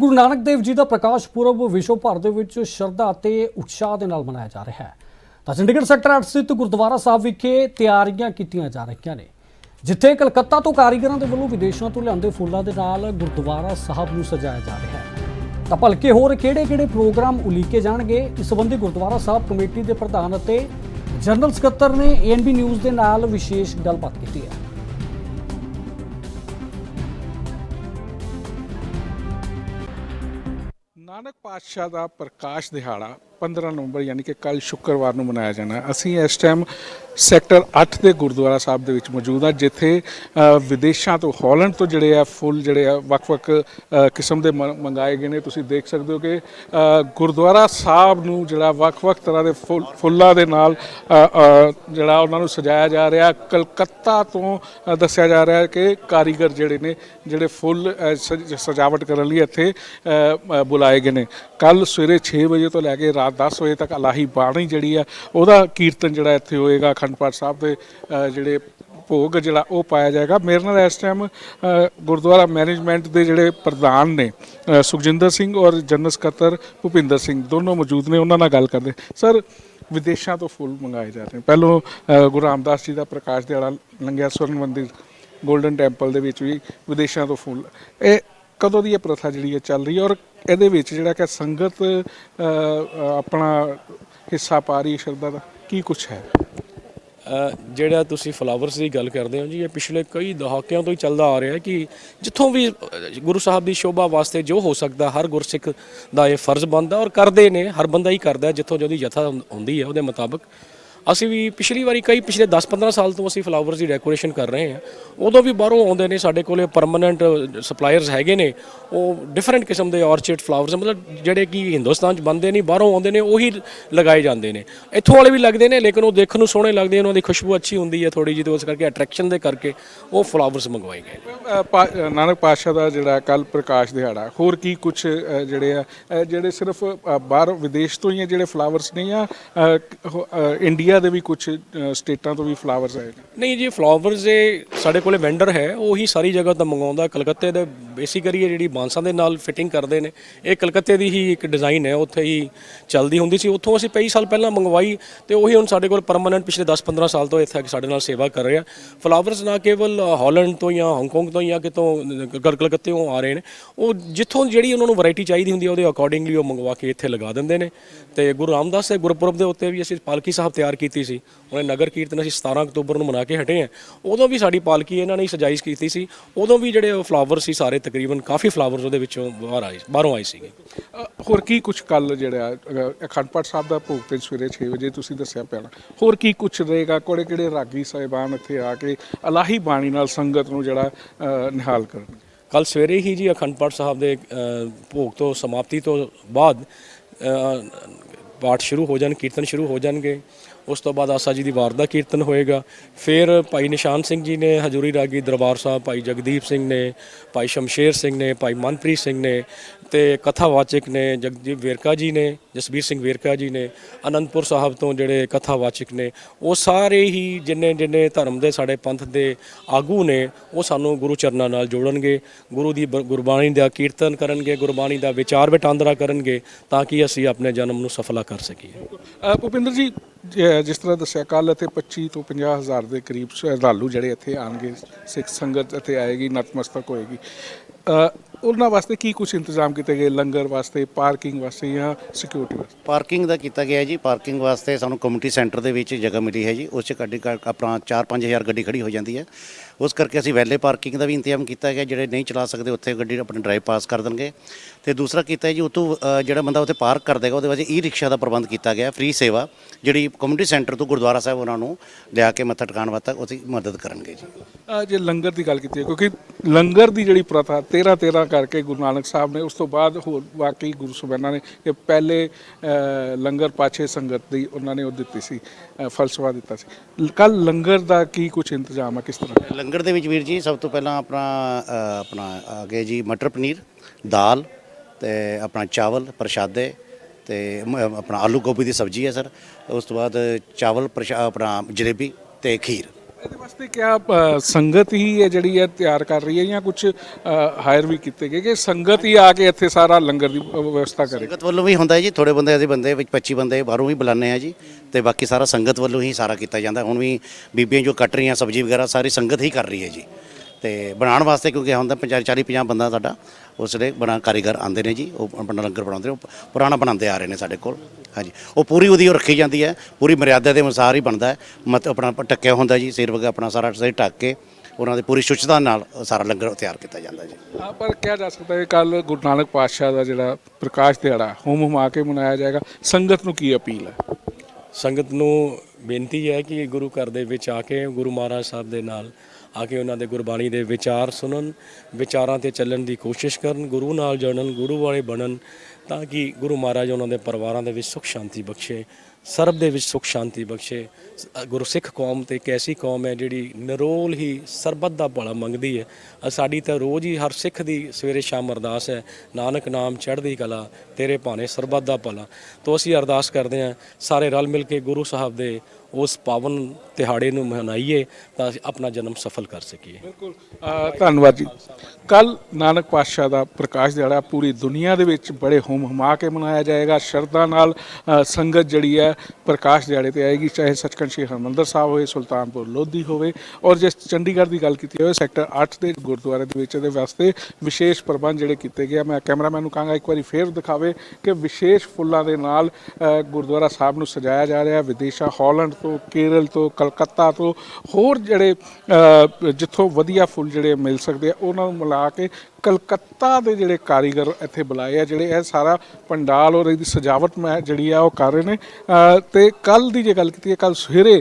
ਗੁਰੂ ਨਾਨਕ ਦੇਵ ਜੀ ਦਾ ਪ੍ਰਕਾਸ਼ ਪੁਰਬ ਵਿਸ਼ਵ ਭਰ ਦੇ ਵਿੱਚ ਸ਼ਰਧਾ ਅਤੇ ਉਤਸ਼ਾਹ ਦੇ ਨਾਲ ਮਨਾਇਆ ਜਾ ਰਿਹਾ ਹੈ। ਤਾਂ ਚੰਡੀਗੜ੍ਹ ਸੈਕਟਰ 8 ਸਥਿਤ ਗੁਰਦੁਆਰਾ ਸਾਹਿਬ ਵਿਖੇ ਤਿਆਰੀਆਂ ਕੀਤੀਆਂ ਜਾ ਰਹੀਆਂ ਨੇ, ਜਿੱਥੇ ਕਲਕੱਤਾ ਤੋਂ ਕਾਰੀਗਰਾਂ ਦੇ ਵੱਲੋਂ ਵਿਦੇਸ਼ਾਂ ਤੋਂ ਲਿਆਂਦੇ ਫੁੱਲਾਂ ਦੇ ਨਾਲ ਗੁਰਦੁਆਰਾ ਸਾਹਿਬ ਨੂੰ ਸਜਾਇਆ ਜਾ ਰਿਹਾ ਹੈ। ਤਾਂ ਭਲਕੇ ਹੋਰ ਕਿਹੜੇ-ਕਿਹੜੇ ਪ੍ਰੋਗਰਾਮ ਉਲੀਕੇ ਜਾਣਗੇ, ਇਸ ਸੰਬੰਧੀ ਗੁਰਦੁਆਰਾ ਸਾਹਿਬ ਕਮੇਟੀ ਦੇ ਪ੍ਰਧਾਨ ਅਤੇ ਜਨਰਲ ਸਕੱਤਰ ਨੇ ਏਐਨਬੀ ਨਿਊਜ਼ ਦੇ ਨਾਲ ਵਿਸ਼ੇਸ਼ ਗੱਲਬਾਤ ਕੀਤੀ ਹੈ। ਨਾਨਕ ਪਾਤਸ਼ਾਹ ਦਾ ਪ੍ਰਕਾਸ਼ ਦਿਹਾੜਾ 15 ਨਵੰਬਰ ਯਾਨੀ ਕਿ ਕੱਲ ਸ਼ੁੱਕਰਵਾਰ ਨੂੰ ਮਨਾਇਆ ਜਾਣਾ ਅਸੀਂ ਇਸ ਟਾਈਮ ਸੈਕਟਰ 8 ਦੇ ਗੁਰਦੁਆਰਾ ਸਾਹਿਬ ਦੇ ਵਿੱਚ ਮੌਜੂਦ ਆ ਜਿੱਥੇ ਵਿਦੇਸ਼ਾਂ ਤੋਂ, ਹਾਲੈਂਡ ਤੋਂ ਜਿਹੜੇ ਆ ਫੁੱਲ ਜਿਹੜੇ ਆ ਵੱਖ-ਵੱਖ ਕਿਸਮ ਦੇ ਮ- ਮੰਗਾਏ ਗਏ ਨੇ। ਤੁਸੀਂ ਦੇਖ ਸਕਦੇ ਹੋ ਕਿ ਗੁਰਦੁਆਰਾ ਸਾਹਿਬ ਨੂੰ ਜਿਹੜਾ ਵੱਖ-ਵੱਖ ਤਰ੍ਹਾਂ ਦੇ ਫੁੱਲ, ਫੁੱਲਾਂ ਦੇ ਨਾਲ ਜਿਹੜਾ ਉਹਨਾਂ ਨੂੰ ਸਜਾਇਆ ਜਾ ਰਿਹਾ। ਕਲਕੱਤਾ ਤੋਂ ਦੱਸਿਆ ਜਾ ਰਿਹਾ ਕਿ ਕਾਰੀਗਰ ਜਿਹੜੇ ਨੇ, ਜਿਹੜੇ ਫੁੱਲ ਸਜ- ਸਜਾਵਟ ਕਰਨ ਲਈ ਇੱਥੇ ਬੁਲਾਏ ਗਏ ਨੇ। ਕੱਲ ਸਵੇਰੇ 6 ਵਜੇ ਤੋਂ ਲੈ ਕੇ ਰਾਤ 10 ਵਜੇ ਤੱਕ ਅਲਾਹੀ ਬਾਣੀ ਜਿਹੜੀ ਆ, ਉਹਦਾ ਕੀਰਤਨ ਜਿਹੜਾ ਇੱਥੇ ਹੋਏਗਾ ਅਖੰਡ ਪਾਠ ਸਾਹਿਬ ਦੇ ਜਿਹੜੇ ਭੋਗ ਜਿਹੜਾ ਉਹ ਪਾਇਆ ਜਾਏਗਾ। ਮੇਰੇ ਨਾਲ ਇਸ ਟਾਈਮ ਗੁਰਦੁਆਰਾ ਮੈਨੇਜਮੈਂਟ ਦੇ ਜਿਹੜੇ ਪ੍ਰਧਾਨ ਨੇ ਸੁਖਜਿੰਦਰ ਸਿੰਘ ਔਰ ਜਨਰਲ ਸਕੱਤਰ ਭੁਪਿੰਦਰ ਸਿੰਘ ਦੋਨੋਂ ਮੌਜੂਦ ਨੇ, ਉਹਨਾਂ ਨਾਲ ਗੱਲ ਕਰਦੇ। ਸਰ, ਵਿਦੇਸ਼ਾਂ ਤੋਂ ਫੁੱਲ ਮੰਗਾਏ ਜਾ ਰਹੇ ਪਹਿਲੋਂ ਗੁਰੂ ਰਾਮਦਾਸ ਜੀ ਦਾ ਪ੍ਰਕਾਸ਼ ਦਿਹਾੜਾ ਲੰਗਿਆ ਸਵਰਨ ਮੰਦਿਰ 골ਡਨ ਟੈਂਪਲ ਦੇ ਵਿੱਚ ਵੀ ਵਿਦੇਸ਼ਾਂ ਤੋਂ ਫੁੱਲ। ਇਹ ਕਦੋਂ ਦੀ ਇਹ ਪ੍ਰਥਾ ਜਿਹੜੀ ਹੈ ਚੱਲ ਰਹੀ ਹੈ ਔਰ ਇਹਦੇ ਵਿੱਚ ਜਿਹੜਾ ਕਿ ਸੰਗਤ ਆਪਣਾ ਹਿੱਸਾ ਪਾ ਰਹੀ ਸ਼ਰਧਾ ਦਾ, ਕੀ ਕੁਛ ਹੈ? ਜਿਹੜਾ ਤੁਸੀਂ ਫਲਾਵਰਸ ਦੀ ਗੱਲ ਕਰਦੇ ਹੋ ਜੀ, ਇਹ ਪਿਛਲੇ ਕਈ ਦਹਾਕਿਆਂ ਤੋਂ ਹੀ ਚੱਲਦਾ ਆ ਰਿਹਾ ਹੈ ਕਿ ਜਿੱਥੋਂ ਵੀ ਗੁਰੂ ਸਾਹਿਬ ਦੀ ਸ਼ੋਭਾ ਵਾਸਤੇ ਜੋ ਹੋ ਸਕਦਾ, ਹਰ ਗੁਰਸਿੱਖ ਦਾ ਇਹ ਫਰਜ਼ ਬਣਦਾ ਔਰ ਕਰਦੇ ਨੇ, ਹਰ ਬੰਦਾ ਹੀ ਕਰਦਾ ਜਿੱਥੋਂ ਜਿਹਦੀ ਜਥਾ ਹੁੰ- ਹੁੰਦੀ ਹੈ, ਉਹਦੇ ਮੁਤਾਬਕ। ਅਸੀਂ ਵੀ ਪਿਛਲੀ ਵਾਰੀ ਕਈ ਪਿਛਲੇ 10-15 ਸਾਲ ਤੋਂ ਅਸੀਂ ਫਲਾਵਰਸ ਦੀ ਡੈਕੋਰੇਸ਼ਨ ਕਰ ਰਹੇ ਹਾਂ। ਉਦੋਂ ਵੀ ਬਾਹਰੋਂ ਆਉਂਦੇ ਨੇ, ਸਾਡੇ ਕੋਲੇ ਪਰਮਨੈਂਟ ਸਪਲਾਇਰਸ ਹੈਗੇ ਨੇ। ਉਹ ਡਿਫਰੈਂਟ ਕਿਸਮ ਦੇ ਔਰਚਿਡ ਫਲਾਵਰਸ ਮਤਲਬ ਜਿਹੜੇ ਕਿ ਹਿੰਦੁਸਤਾਨ ਚ ਬੰਦੇ ਨਹੀਂ, ਬਾਹਰੋਂ ਆਉਂਦੇ ਨੇ, ਉਹੀ ਲਗਾਏ ਜਾਂਦੇ ਨੇ। ਇੱਥੋਂ ਵਾਲੇ ਵੀ ਲੱਗਦੇ ਨੇ, ਲੇਕਿਨ ਉਹ ਦੇਖਣ ਨੂੰ ਸੋਹਣੇ ਲੱਗਦੇ ਉਹਨਾਂ ਦੀ ਖੁਸ਼ਬੂ ਅੱਛੀ ਹੁੰਦੀ ਹੈ ਥੋੜੀ ਜਿਹੀ, ਤੇ ਉਸ ਕਰਕੇ ਅਟਰੈਕਸ਼ਨ ਦੇ ਕਰਕੇ ਉਹ ਫਲਾਵਰਸ ਮੰਗਵਾਏ ਗਏ ਨਾਨਕ ਪਾਤਸ਼ਾਹ ਦਾ ਜਿਹੜਾ ਕੱਲ ਪ੍ਰਕਾਸ਼ ਦਿਹਾੜਾ, ਹੋਰ ਕੀ ਕੁਝ ਜਿਹੜੇ ਆ ਜਿਹੜੇ ਸਿਰਫ ਬਾਹਰ ਵਿਦੇਸ਼ ਤੋਂ ਹੀ ਆ ਜਿਹੜੇ ਫਲਾਵਰਸ ਨਹੀਂ ਆ ਇੰਡੀਆ ਇੰਡੀਆ ਦੇ ਵੀ ਕੁਝ ਸਟੇਟਾਂ ਤੋਂ ਵੀ ਫਲਾਵਰਸ ਆਏ ਨੇ। ਨਹੀਂ ਜੀ ਫਲਾਵਰਸ ਦੇ ਸਾਡੇ ਕੋਲੇ ਵੈਂਡਰ ਹੈ, ਉਹੀ ਸਾਰੀ ਜਗ੍ਹਾ ਤੋਂ ਮੰਗਵਾਉਂਦਾ, ਕਲਕੱਤੇ ਦੇ ਬੇਸਿਕਲੀ ਇਹ ਜਿਹੜੀ ਬਾਂਸਾਂ ਦੇ ਨਾਲ ਫਿਟਿੰਗ ਕਰਦੇ ਨੇ। ਇਹ ਕਲਕੱਤੇ ਦੀ ਹੀ ਇੱਕ ਡਿਜ਼ਾਈਨ ਹੈ, ਉੱਥੇ ਹੀ ਚੱਲਦੀ ਹੁੰਦੀ ਸੀ। ਉੱਥੋਂ ਅਸੀਂ ਕਈ ਸਾਲ ਪਹਿਲਾਂ ਮੰਗਵਾਈ ਤੇ ਉਹੀ ਹੁਣ ਸਾਡੇ ਕੋਲ ਪਰਮਨੈਂਟ ਪਿਛਲੇ 10-15 ਸਾਲ ਤੋਂ ਇੱਥੇ ਸਾਡੇ ਨਾਲ ਸੇਵਾ ਕਰ ਰਿਹਾ। ਫਲਾਵਰਸ ਨਾ ਕੇਵਲ ਹਾਲੈਂਡ ਤੋਂ ਜਾਂ ਹਾਂਗਕਾਂਗ ਤੋਂ ਜਾਂ ਕਿਤੋਂ ਕਲ- ਕਲਕੱਤੇੋਂ ਆ ਰਹੇ ਨੇ। ਉਹ ਜਿੱਥੋਂ ਜਿਹੜੀ ਉਹਨਾਂ ਨੂੰ ਵੈਰਾਈਟੀ ਚਾਹੀਦੀ ਹੁੰਦੀ ਹੈ, ਉਹਦੇ ਅਕੋਰਡਿੰਗਲੀ ਉਹ ਮੰਗਵਾ ਕੇ ਇੱਥੇ ਲਗਾ ਦਿੰਦੇ ਨੇ। ਤੇ ਗੁਰੂ ਰਾਮਦਾਸ ਦੇ ਗੁਰਪੁਰਬ ਦੇ ਉੱਤੇ ਵੀ ਅਸੀਂ ਪਾਲਕੀ ਸਾਹਿਬ ਤਿਆਰ ਕੀਤੀ ਸੀ। ਉਹਨੇ ਨਗਰ ਕੀਰਤਨ ਅਸੀਂ 17 ਅਕਤੂਬਰ ਨੂੰ ਮਨਾ ਕੇ ਹਟੇ ਆ ਉਦੋਂ ਵੀ ਸਾਡੀ ਪਾਲਕੀ ਇਹਨਾਂ ਨੇ ਹੀ ਸਜਾਈ ਕੀਤੀ ਸੀ। ਉਦੋਂ ਵੀ ਜਿਹੜੇ ਫਲਾਵਰ ਸੀ ਸਾਰੇ ਤਕਰੀਬਨ ਕਾਫੀ ਫਲਾਵਰਸ ਉਹਦੇ ਵਿੱਚੋਂ ਬਾਹਰ ਆਏ ਬਾਹਰੋਂ ਆਏ ਸੀਗੇ। ਹੋਰ ਕੀ ਕੁਝ ਕੱਲ ਜਿਹੜਾ ਅਖੰਡ ਪਾਠ ਸਾਹਿਬ ਦਾ ਭੋਗ ਤੇ ਸਵੇਰੇ 6 ਵਜੇ ਤੁਸੀਂ ਦੱਸਿਆ ਪਹਿਲਾਂ ਹੋਰ ਕੀ ਕੁਝ ਰਹੇਗਾ? ਕੋੜੇ ਕਿਹੜੇ ਰਾਗੀ ਸਾਹਿਬਾਨ ਇੱਥੇ ਆ ਕੇ ਅਲਾਹੀ ਬਾਣੀ ਨਾਲ ਸੰਗਤ ਨੂੰ ਜਿਹੜਾ ਨਿਹਾਲ ਕਰਨ? ਕੱਲ ਸਵੇਰੇ ਹੀ ਜੀ ਅਖੰਡ ਪਾਠ ਸਾਹਿਬ ਦੇ ਭੋਗ ਤੋਂ ਸਮਾਪਤੀ ਤੋਂ ਬਾਅਦ ਪਾਠ ਸ਼ੁਰੂ ਹੋ ਜਾਣ ਕੀਰਤਨ ਸ਼ੁਰੂ ਹੋ ਜਾਣਗੇ। ਉਸ ਤੋਂ ਬਾਅਦ ਆਸਾ ਜੀ ਦੀ ਵਾਰ ਦਾ ਕੀਰਤਨ ਹੋਏਗਾ। ਫਿਰ ਭਾਈ ਨਿਸ਼ਾਨ ਸਿੰਘ ਜੀ ਨੇ, ਹਜੂਰੀ ਰਾਗੀ ਦਰਬਾਰ ਸਾਹਿਬ, ਭਾਈ ਜਗਦੀਪ ਸਿੰਘ ਨੇ, ਭਾਈ ਸ਼ਮਸ਼ੇਰ ਸਿੰਘ ਨੇ, ਭਾਈ ਮਨਪ੍ਰੀਤ ਸਿੰਘ ਨੇ ਤੇ ਕਥਾਵਾਚਕ ਨੇ ਜਗਦੀਪ ਵੇਰਕਾ ਜੀ ਨੇ, ਜਸਬੀਰ ਸਿੰਘ ਵੇਰਕਾ ਜੀ ਨੇ, ਅਨੰਦਪੁਰ ਸਾਹਿਬ ਤੋਂ ਜਿਹੜੇ ਕਥਾਵਾਚਕ ਨੇ, ਉਹ ਸਾਰੇ ਹੀ ਜਿੰਨੇ ਜਿੰਨੇ ਧਰਮ ਦੇ ਸਾਡੇ ਪੰਥ ਦੇ ਆਗੂ ਨੇ, ਉਹ ਸਾਨੂੰ ਗੁਰੂ ਚਰਨਾਂ ਨਾਲ ਜੋੜਨਗੇ, ਗੁਰੂ ਦੀ ਬ- ਗੁਰਬਾਣੀ ਦਾ ਕੀਰਤਨ ਕਰਨਗੇ, ਗੁਰਬਾਣੀ ਦਾ ਵਿਚਾਰ ਵਟਾਂਦਰਾ ਕਰਨਗੇ, ਤਾਂ ਕਿ ਅਸੀਂ ਆਪਣੇ ਜਨਮ ਨੂੰ ਸਫਲਾ ਕਰ ਸਕੀਏ। ਭੁਪਿੰਦਰ ਜੀ, ਜ- ਜਿਸ ਤਰ੍ਹਾਂ ਦੱਸਿਆ ਕੱਲ ਇੱਥੇ 25 ਤੋਂ 50 ਹਜ਼ਾਰ ਦੇ ਕਰੀਬ ਸ਼ਰਧਾਲੂ ਜਿਹੜੇ ਇੱਥੇ ਆਣਗੇ ਸਿੱਖ ਸੰਗਤ ਇੱਥੇ ਆਏਗੀ, ਨਤਮਸਤਕ ਹੋਏਗੀ। ਉਹਨਾਂ ਵਾਸਤੇ ਕੀ ਕੁਝ ਇੰਤਜ਼ਾਮ ਕੀਤੇ ਗਏ? ਲੰਗਰ ਵਾਸਤੇ ਪਾਰਕਿੰਗ ਵਾਸਤੇ ਜਾਂ ਸਿਕਿਉਰਿਟੀ ਵਾਸਤੇ? ਪਾਰਕਿੰਗ ਦਾ ਕੀਤਾ ਗਿਆ ਹੈ ਜੀ। ਪਾਰਕਿੰਗ ਵਾਸਤੇ ਸਾਨੂੰ ਕਮਿਊਨਿਟੀ ਸੈਂਟਰ ਦੇ ਵਿੱਚ ਜਗ੍ਹਾ ਮਿਲੀ ਹੈ ਜੀ। ਉਸ 'ਚ ਗੱਡੀ ਕ- ਆਪਣਾ 4-5000 ਗੱਡੀ ਖੜੀ ਹੋ ਜਾਂਦੀ ਹੈ। ਉਸ ਕਰਕੇ ਅਸੀਂ ਵੈਲੇ ਪਾਰਕਿੰਗ ਦਾ ਵੀ ਇੰਤਜ਼ਾਮ ਕੀਤਾ ਗਿਆ। ਜਿਹੜੇ ਨਹੀਂ ਚਲਾ ਸਕਦੇ ਉੱਥੇ ਗੱਡੀ ਆਪਣੀ ਡਰਾਈਵ ਪਾਸ ਕਰ ਦੇਣਗੇ। ਤੇ ਦੂਸਰਾ ਕੀਤਾ ਹੈ ਜੀ ਉਤੋਂ ਜਿਹੜਾ ਬੰਦਾ ਉੱਥੇ ਪਾਰਕ ਕਰ ਦੇਗਾ ਉਹਦੇ ਵਾਸਤੇ ਈ ਰਿਕਸ਼ਾ ਦਾ ਪ੍ਰਬੰਧ ਕੀਤਾ ਗਿਆ। ਫ੍ਰੀ ਸੇਵਾ ਜਿਹੜੀ ਕਮਿਊਨਿਟੀ ਸੈਂਟਰ ਤੋਂ ਗੁਰਦੁਆਰਾ ਸਾਹਿਬ ਉਹਨਾਂ ਨੂੰ ਲਿਆ ਕੇ ਮੱਥਾ ਟਿਕਾਣ ਵਾਸਤੇ ਉਹਦੀ ਮਦਦ ਕਰਨਗੇ ਜੀ। ਜੇ ਲੰਗਰ ਦੀ ਗੱਲ ਕੀਤੀ ਹੈ ਕਿਉਂਕਿ ਲੰਗਰ ਦੀ ਜਿਹੜੀ ਪ੍ਰਥਾ 13 13 ਕਰਕੇ ਗੁਰੂ ਨਾਨਕ ਸਾਹਿਬ ਨੇ ਉਸ ਤੋਂ ਬਾਅਦ ਹੋਰ ਵਾਕਈ ਗੁਰੂ ਸਾਹਿਬਾਨਾਂ ਨੇ ਕਿ ਪਹਿਲੇ ਲੰਗਰ ਪਾਛੇ ਸੰਗਤ ਦੀ ਉਹਨਾਂ ਨੇ ਉਹ ਦਿੱਤੀ ਸੀ ਫਲਸਫਾ ਦਿੱਤਾ ਸੀ। ਕੱਲ ਲੰਗਰ ਦਾ ਕੀ ਕੁਝ ਇੰਤਜ਼ਾਮ ਹੈ ਕਿਸ ਤਰ੍ਹਾਂ? ਲੰਗਰ ਦੇ ਵਿੱਚ ਵੀਰ ਜੀ ਸਭ ਤੋਂ ਪਹਿਲਾਂ ਆਪਣਾ ਆਪਣਾ ਆ ਗਏ ਜੀ ਮਟਰ ਪਨੀਰ, ਦਾਲ ਤੇ ਆਪਣਾ ਚਾਵਲ ਪ੍ਰਸ਼ਾਦੇ ਤੇ ਆਪਣਾ ਆਲੂ ਗੋਭੀ ਦੀ ਸਬਜ਼ੀ ਹੈ ਸਰ। ਉਸ ਤੋਂ ਬਾਅਦ ਚਾਵਲ ਪ੍ਰਸ਼ਾ, ਆਪਣਾ ਜਲੇਬੀ ਤੇ ਖੀਰ। ਇਹਦੇ ਵਾਸਤੇ ਕਿਆ ਸੰਗਤ ਹੀ ਹੈ ਜਿਹੜੀ ਹੈ ਤਿਆਰ ਕਰ ਰਹੀ ਹੈ ਜਾਂ ਕੁਝ ਹਾਇਰ ਵੀ ਕੀਤੇ ਗਏ ਕਿ ਸੰਗਤ ਹੀ ਆ ਕੇ ਇੱਥੇ ਸਾਰਾ ਲੰਗਰ ਦੀ ਵਿਵਸਥਾ ਕਰੇ? ਸੰਗਤ ਵੱਲੋਂ ਵੀ ਹੁੰਦਾ ਜੀ ਥੋੜੇ ਬੰਦੇ, ਅਸੀਂ ਬੰਦੇ ਵਿੱਚ 25 ਬੰਦੇ ਬਾਹਰੋਂ ਵੀ ਬੁਲਾਉਂਦੇ ਆ ਜੀ, ਤੇ ਬਾਕੀ ਸਾਰਾ ਸੰਗਤ ਵੱਲੋਂ ਹੀ ਸਾਰਾ ਕੀਤਾ ਜਾਂਦਾ। ਹੁਣ ਵੀ ਬੀਬੀਆਂ ਜੋ ਕੱਟ ਰਹੀਆਂ ਸਬਜ਼ੀ ਵਗੈਰਾ, ਸਾਰੀ ਸੰਗਤ ਹੀ ਕਰ ਰਹੀ ਹੈ ਜੀ। ਤੇ ਬਣਾਉਣ ਵਾਸਤੇ ਕਿਉਂਕਿ ਹੁੰਦਾ 50 40 50 ਬੰਦਾ ਸਾਡਾ ਉਸ ਲਈ ਬਣਾ ਕਾਰੀਗਰ ਆਉਂਦੇ ਨੇ ਜੀ ਉਹ ਆਪਣਾ ਲੰਗਰ ਬਣਾਉਂਦੇ ਨੇ ਉਹ ਪੁਰਾਣਾ ਬਣਾਉਂਦੇ ਆ ਰਹੇ ਨੇ ਸਾਡੇ ਕੋਲ। ਹਾਂਜੀ। ਉਹ ਪੂਰੀ ਉਹਦੀ ਉਹ ਰੱਖੀ ਜਾਂਦੀ ਹੈ ਪੂਰੀ ਮਰਿਆਦਾ ਦੇ ਅਨੁਸਾਰ ਹੀ ਬਣਦਾ ਹੈ। ਮਤ ਆਪਣਾ ਟੱਕਿਆ ਹੁੰਦਾ ਜੀ ਸਿਰ ਵਗਾ ਆਪਣਾ ਸਾਰਾ ਸਹੀ ਢੱਕ ਕੇ ਉਹਨਾਂ ਦੀ ਪੂਰੀ ਸ਼ੁਚਤਾ ਨਾਲ ਸਾਰਾ ਲੰਗਰ ਤਿਆਰ ਕੀਤਾ ਜਾਂਦਾ ਜੀ। ਹਾਂ ਪਰ ਕਿਹਾ ਜਾ ਸਕਦਾ ਹੈ ਕੱਲ ਗੁਰੂ ਨਾਨਕ ਪਾਤਸ਼ਾਹ ਦਾ ਜਿਹੜਾ ਪ੍ਰਕਾਸ਼ ਦਿਹਾੜਾ ਹੋਮ ਹੁਮਾ ਕੇ ਮਨਾਇਆ ਜਾਏਗਾ ਸੰਗਤ ਨੂੰ ਕੀ ਅਪੀਲ ਹੈ? ਸੰਗਤ ਨੂੰ ਬੇਨਤੀ ਹੈ ਕਿ ਗੁਰੂ ਘਰ ਦੇ ਵਿੱਚ ਆ ਕੇ ਗੁਰੂ ਮਹਾਰਾਜ ਸਾਹਿਬ ਦੇ ਨਾਲ ਆ ਕੇ ਉਹਨਾਂ ਦੇ ਗੁਰਬਾਣੀ ਦੇ ਵਿਚਾਰ ਸੁਣਨ, ਵਿਚਾਰਾਂ ਤੇ ਚੱਲਣ ਦੀ ਕੋਸ਼ਿਸ਼ ਕਰਨ, ਗੁਰੂ ਨਾਲ ਜੁੜਨ ਗੁਰੂ ਵਾਲੇ ਬਣਨ ਤਾਂ ਕਿ ਗੁਰੂ ਮਹਾਰਾਜ ਉਹਨਾਂ ਦੇ ਪਰਿਵਾਰਾਂ ਦੇ ਵਿੱਚ ਸੁਖ ਸ਼ਾਂਤੀ ਬਖਸ਼ੇ, ਸਰਬ ਦੇ ਵਿੱਚ ਸੁਖ ਸ਼ਾਂਤੀ ਬਖਸ਼ੇ। ਸ- ਗੁਰਸਿੱਖ ਕੌਮ ਤੇ ਇੱਕ ਐਸੀ ਕੌਮ ਹੈ ਜਿਹੜੀ ਨਿਰੋਲ ਹੀ ਸਰਬੱਤ ਦਾ ਭਲਾ ਮੰਗਦੀ ਹੈ। ਸਾਡੀ ਤਾਂ ਰੋਜ਼ ਹੀ ਹਰ ਸਿੱਖ ਦੀ ਸਵੇਰੇ ਸ਼ਾਮ ਅਰਦਾਸ ਹੈ, ਨਾਨਕ ਨਾਮ ਚੜ੍ਹਦੀ ਕਲਾ, ਤੇਰੇ ਭਾਣੇ ਸਰਬੱਤ ਦਾ ਭਲਾ। ਤੋਂ ਅਸੀਂ ਅਰਦਾਸ ਕਰਦੇ ਹਾਂ, ਸਾਰੇ ਰਲ ਮਿਲ ਕੇ ਗੁਰੂ ਸਾਹਿਬ ਦੇ ਉਸ ਪਾਵਨ ਦਿਹਾੜੇ ਨੂੰ ਮਨਾਈਏ ਤਾਂ ਅਸੀਂ ਆਪਣਾ ਜਨਮ ਸਫਲ ਕਰ ਸਕੀਏ। ਬਿਲਕੁਲ। ਧੰਨਵਾਦ ਜੀ। ਕੱਲ ਨਾਨਕ ਪਾਤਸ਼ਾਹ ਦਾ ਪ੍ਰਕਾਸ਼ ਦਿਹਾੜਾ ਪੂਰੀ ਦੁਨੀਆ ਦੇ ਵਿੱਚ ਬੜੇ ਹੁਮ ਹੁਮਾ ਕੇ ਮਨਾਇਆ ਜਾਏਗਾ। ਸ਼ਰਧਾ ਨਾਲ ਸੰਗਤ ਜਿਹੜੀ ਹੈ, ਪ੍ਰਕਾਸ਼ ਦਿਹਾੜੇ ਤੇ ਆਏਗੀ। ਚਾਹੇ ਸੱਚਖੰਡ ਸ੍ਰੀ ਹਰਿਮੰਦਰ ਸਾਹਿਬ ਹੋਵੇ ਸੁਲਤਾਨਪੁਰ ਲੋਧੀ ਹੋਵੇ ਔਰ ਜੇ ਚੰਡੀਗੜ੍ਹ ਦੀ ਗੱਲ ਕੀਤੀ ਹੋਵੇ, ਸੈਕਟਰ 8 ਦੇ ਗੁਰਦੁਆਰੇ ਦੇ ਵਿੱਚ ਦੇ ਵਾਸਤੇ ਵਿਸ਼ੇਸ਼ ਪ੍ਰਬੰਧ ਜਿਹੜੇ ਕੀਤੇ ਗਏ ਮੈਂ ਕੈਮਰਾਮੈਨ ਨੂੰ ਕਹਾਂਗਾ, ਇੱਕ ਵਾਰੀ ਫੇਰ ਦਿਖਾਵੇ ਕਿ ਵਿਸ਼ੇਸ਼ ਫੁੱਲਾਂ ਦੇ ਨਾਲ ਗੁਰਦੁਆਰਾ ਸਾਹਿਬ ਨੂੰ ਸਜਾਇਆ ਜਾ ਰਿਹਾ। ਵਿਦੇਸ਼ਾਂ, ਹਾਲੈਂਡ ਤੋਂ, ਕੇਰਲ ਤੋਂ, ਕਲਕੱਤਾ ਤੋਂ ਹੋਰ ਜਿਹੜੇ ਜਿੱਥੋਂ ਵਧੀਆ ਫੁੱਲ ਜਿਹੜੇ ਮਿਲ ਸਕਦੇ ਆ, ਉਹਨਾਂ ਨੂੰ ਮਿਲਾ ਕੇ ਕਲਕੱਤਾ ਦੇ ਜਿਹੜੇ ਕਾਰੀਗਰ ਇੱਥੇ ਬੁਲਾਏ ਆ ਜਿਹੜੇ ਇਹ ਸਾਰਾ ਪੰਡਾਲ ਔਰ ਇਹਦੀ ਸਜਾਵਟ ਮੈਂ ਜਿਹੜੀ ਆ ਉਹ ਕਰ ਰਹੇ ਨੇ। ਅ, ਤੇ ਕੱਲ ਦੀ ਜੇ ਗੱਲ ਕੀਤੀ ਹੈ ਕੱਲ ਸਵੇਰੇ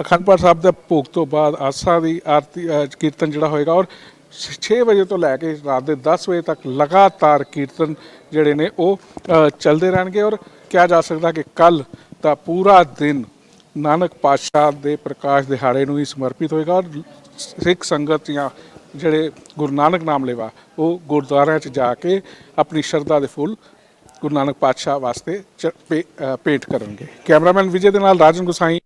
ਅਖੰਡ ਪਾਠ ਸਾਹਿਬ ਦਾ ਭੋਗ ਤੋਂ ਬਾਅਦ ਆਸਾ ਦੀ ਆਰਤੀ ਕੀਰਤਨ ਜਿਹੜਾ ਹੋਏਗਾ ਔਰ 6 ਵਜੇ ਤੋਂ ਲੈ ਕੇ ਰਾਤ ਦੇ 10 ਵਜੇ ਤੱਕ ਲਗਾਤਾਰ ਕੀਰਤਨ ਜਿਹੜੇ ਨੇ ਉਹ ਚੱਲਦੇ ਰਹਿਣਗੇ ਔਰ ਕਿਹਾ ਜਾ ਸਕਦਾ ਕਿ ਕੱਲ ਦਾ ਪੂਰਾ ਦਿਨ ਨਾਨਕ ਪਾਤਸ਼ਾਹ ਦੇ ਪ੍ਰਕਾਸ਼ ਦਿਹਾੜੇ ਨੂੰ ਹੀ ਸਮਰਪਿਤ ਹੋਏਗਾ ਔਰ ਸਿੱਖ ਸੰਗਤ ਜਾਂ ਜਿਹੜੇ ਗੁਰੂ ਨਾਨਕ ਨਾਮ ਲੈਵਾ ਉਹ ਗੁਰਦੁਆਰਿਆਂ 'ਚ ਜਾ ਕੇ ਆਪਣੀ ਸ਼ਰਧਾ ਦੇ ਫੁੱਲ ਗੁਰੂ ਨਾਨਕ ਪਾਤਸ਼ਾਹ ਵਾਸਤੇ ਚ- ਭੇ- ਅ, ਭੇਟ ਕਰਨਗੇ। ਕੈਮਰਾਮੈਨ ਵਿਜੇ ਦੇ ਨਾਲ ਰਾਜਨ ਗੁਸਾਈ